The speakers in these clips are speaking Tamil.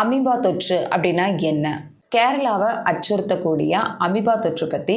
அமீபா தொற்று அப்படின்னா என்ன? கேரளாவை அச்சுறுத்தக்கூடிய அமீபா தொற்று பற்றி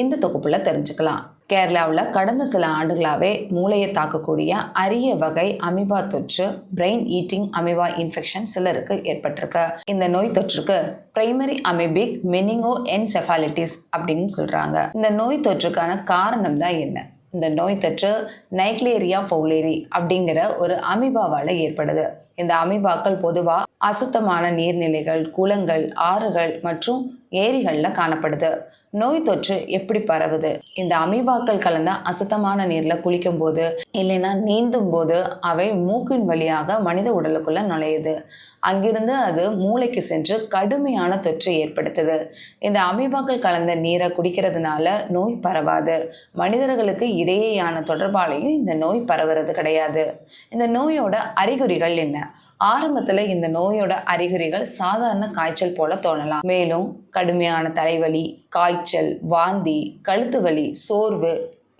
இந்த தொகுப்பில் தெரிஞ்சுக்கலாம். கேரளாவில் கடந்த சில ஆண்டுகளாகவே மூளையை தாக்கக்கூடிய அரிய வகை அமீபா தொற்று பிரெயின் ஈட்டிங் அமீபா இன்ஃபெக்ஷன் சிலருக்கு ஏற்பட்டிருக்கு. இந்த நோய் தொற்றுக்கு பிரைமரி அமீபிக் மெனிங்கோ என்செஃபாலிட்டிஸ் அப்படின்னு சொல்கிறாங்க இந்த நோய் தொற்றுக்கான காரணம் தான் என்ன? இந்த நோய் தொற்று நைக்லேரியா ஃபவுலேரி அப்படிங்கிற ஒரு அமீபாவால் ஏற்படுது. இந்த அமீபாக்கள் பொதுவாக அசுத்தமான நீர்நிலைகள் குளங்கள் ஆறுகள் மற்றும் ஏரிகளில் காணப்படுது. நோய் தொற்று எப்படி பரவுது? இந்த அமீபாக்கள் கலந்த அசுத்தமான நீரில் குளிக்கும் போது இல்லைன்னா நீந்தும் போது அவை மூக்கின் வழியாக மனித உடலுக்குள்ள நுழையுது. அங்கிருந்து அது மூளைக்கு சென்று கடுமையான தொற்று ஏற்படுத்துது. இந்த அமீபாக்கள் கலந்த நீரை குடிக்கிறதுனால நோய் பரவாது. மனிதர்களுக்கு இடையேயான தொடர்பாலையும் இந்த நோய் பரவுறது கிடையாது. இந்த நோயோட அறிகுறிகள் என்ன? ஆரம்பத்தில் இந்த நோயோட அறிகுறிகள் சாதாரண காய்ச்சல் போல தோணலாம். மேலும் கடுமையான தலைவலி காய்ச்சல் வாந்தி கழுத்து வலி சோர்வு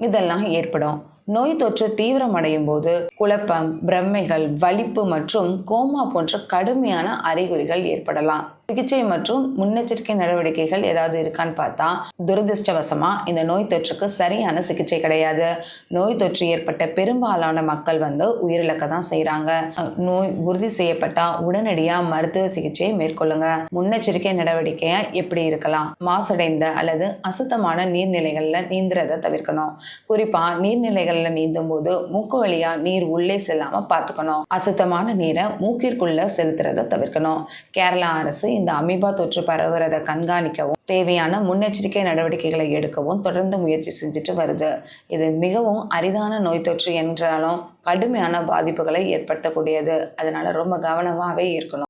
இதெல்லாம் ஏற்படும். நோய் தொற்று தீவிரமடையும் போது குழப்பம் பிரமைகள் வலிப்பு மற்றும் கோமா போன்ற கடுமையான அறிகுறிகள் ஏற்படலாம். சிகிச்சை மற்றும் முன்னெச்சரிக்கை நடவடிக்கைகள் ஏதாவது இருக்கான்னு பார்த்தா துரதிருஷ்டவசமா இந்த நோய் தொற்றுக்கு சரியான சிகிச்சை கிடையாது. நோய் தொற்று ஏற்பட்ட பெரும்பாலான மக்கள் வந்து உயிரிழக்க தான் செய்கிறாங்க நோய் உறுதி செய்யப்பட்டா உடனடியாக மருத்துவ சிகிச்சையை மேற்கொள்ளுங்க. முன்னெச்சரிக்கை நடவடிக்கையை எப்படி இருக்கலாம்? மாசடைந்த அல்லது அசுத்தமான நீர்நிலைகளில் நீந்துறதை தவிர்க்கணும். குறிப்பாக நீர்நிலைகளில் நீந்தும் போது மூக்கு வழியா நீர் உள்ளே செல்லாம பார்த்துக்கணும். அசுத்தமான நீரை மூக்கிற்குள்ள செலுத்துறதை தவிர்க்கணும். கேரளா அரசு இந்த அமீபா தொற்று பரவுறதை கண்காணிக்கவும் தேவையான முன்னெச்சரிக்கை நடவடிக்கைகளை எடுக்கவும் தொடர்ந்து முயற்சி செஞ்சுட்டு வருது. இது மிகவும் அரிதான நோய் தொற்று என்றாலும் கடுமையான பாதிப்புகளை ஏற்படுத்தக்கூடியது. அதனால ரொம்ப கவனமாகவே இருக்கணும்.